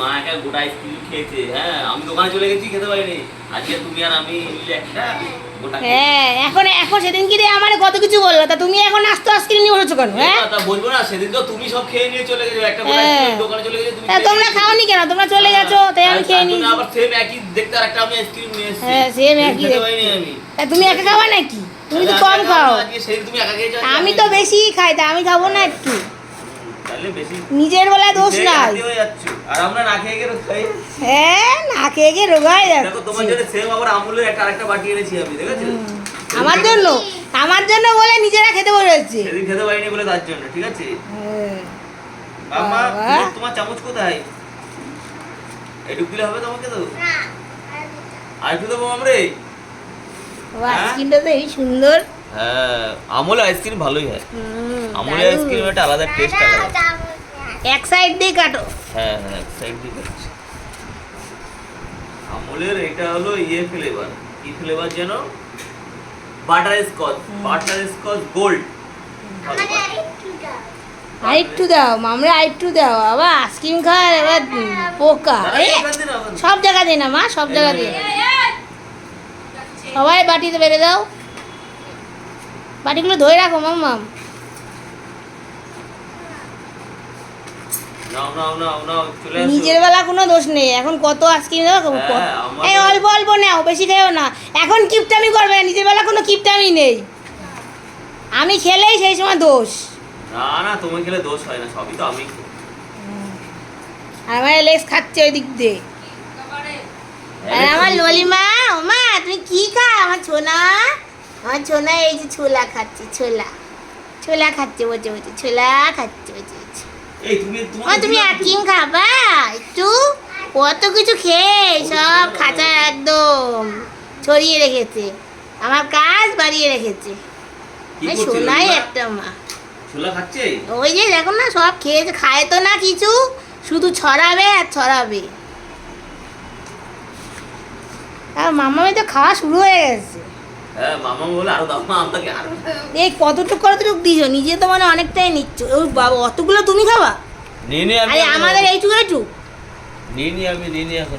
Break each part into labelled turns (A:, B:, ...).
A: মা একা গোটা আইসক্রিম খেয়েছে হ্যাঁ আমি দোকানে চলে গেছি খেতে পারিনি। আজকে তুমি আর আমি একটা
B: হ্যাঁ এখন এখন সেদিন কি আমার কত কিছু বলল? তা তুমি এখন আস্তে আস্তে নিয়ে বসেছো কেন হ্যাঁ?
A: তা বলব না সেদিন তো তুমি সব খেয়ে নিয়ে চলে গেছো একটা গোটা
B: হ্যাঁ।
A: আইসক্রিম দোকানে চলে গেছো তুমি
B: তোমরা খাওনি কেন? তোমরা চলে গেছো তাই আমি খেয়ে
A: তার আবার সেম একই দেখতে আর একটা আমি আইসক্রিম নিয়ে এসেছি।
B: হ্যাঁ, একই তা তুমি একা খাওয়া নাকি? তুমি তো কম খাও।
A: আজকে সেদিন তুমি একা খেয়েছো আজকে
B: আমি তো বেশি খাই তা আমি খাব না একটু। নিজের বেলায় দোষ নাই।
A: আর আমরা না খেয়ে গেলে খাই
B: হ্যাঁ না খেয়ে রোগাই
A: দেখো তোমার জন্য সেম আবার আমুলের একটা আরেকটা বাটি এনেছি আমি দেখেছ?
B: আমার জন্য আমার জন্য বলে নিজেরা খেতে বসেছে
A: সেদিন খেতে পারিনি বলে তার জন্য ঠিক আছে?
B: হ্যাঁ।
A: বাবা। তোমার চামচ কোথায়? এটুক দিলে হবে তোমাকে তো? আর একটু দেবো আমরে?
B: আইসক্রিমটা তো এই সুন্দর।
A: হ্যাঁ আমুল আইসক্রিম ভালোই হয়। আমুল আইসক্রিম একটা আলাদা টেস্ট আলাদা।
B: এক সাইড দিয়ে কাটো।
A: হ্যাঁ হ্যাঁ আমুলের এটা হলো ইয়ে ফ্লেভার কি ফ্লেভার যেন? Butterscotch butterscotch gold
B: আরেকটু দাও। মামরা আরেকটু দাও। আবার আইসক্রিম খায় এবার পোকা সব জায়গা দে না মা সব জায়গা দিয়ে। সবাই বাটিতে বেড়ে দাও। বাটিগুলো ধরে রাখো মাম্মাম।
A: নাও নাও নাও নাও চলে আসো
B: নিজের বেলা কোনো দোষ নেই এখন কত আইসক্রিম দেবো
A: হ্যাঁ,
B: এই অল্প অল্প নাও বেশি খেয়েও না। এখন কিপটামি করবে না নিজের বেলা কোনো কিপটামি নেই। আমি খেলেই সেই সময় দোষ।
A: না না তুমি খেলে দোষ হয় না সবই তো আমি
B: আর আমার লেস খাচ্ছে ওই দিক দিয়ে। আর আমার ললিমা ওমা তুমি কি খাও? আমার ছোনা। আমার ছোনা এই যে ছোলা খাচ্ছে ছোলা। ছোলা খাচ্ছে বসে বসে ছোলা খাচ্ছে বসে বসে
A: এই তুমি
B: তুমি আকিম খাবা? একটু? কত কিছু খেয়ে সব খাঁচা একদম ছড়িয়ে রেখেছে। আমার কাজ বাড়িয়ে রেখেছে।
A: ললিমা?
B: একটা মা।
A: খাচ্ছে?
B: ওই যে দেখো না সব খেয়েছে খায় তো না কিছু শুধু ছড়াবে আর ছড়াবে। আর মামামি তো খাওয়া শুরু হয়ে গেছে।
A: হ্যাঁ
B: এই কতটুকু কতটুকু দিছো? নিজে তো মানে অনেকটাই নিচ্ছ। ওই বাবা অতগুলো তুমি খাবা?
A: নিয়ে নি আমি
B: আরে আমাদের এইটুকু
A: আমি এখন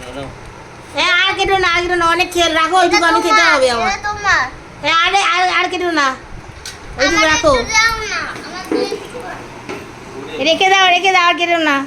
B: হ্যাঁ আর কেটো না আর কেটো না অনেক খেয়ে রাখো ওইটুকু আমি খেতে হবে আমার। হ্যাঁ আরে আর আর কেটো না। ওইটুকু রাখো। রেখে দাও রেখে দাও আর কেটো না।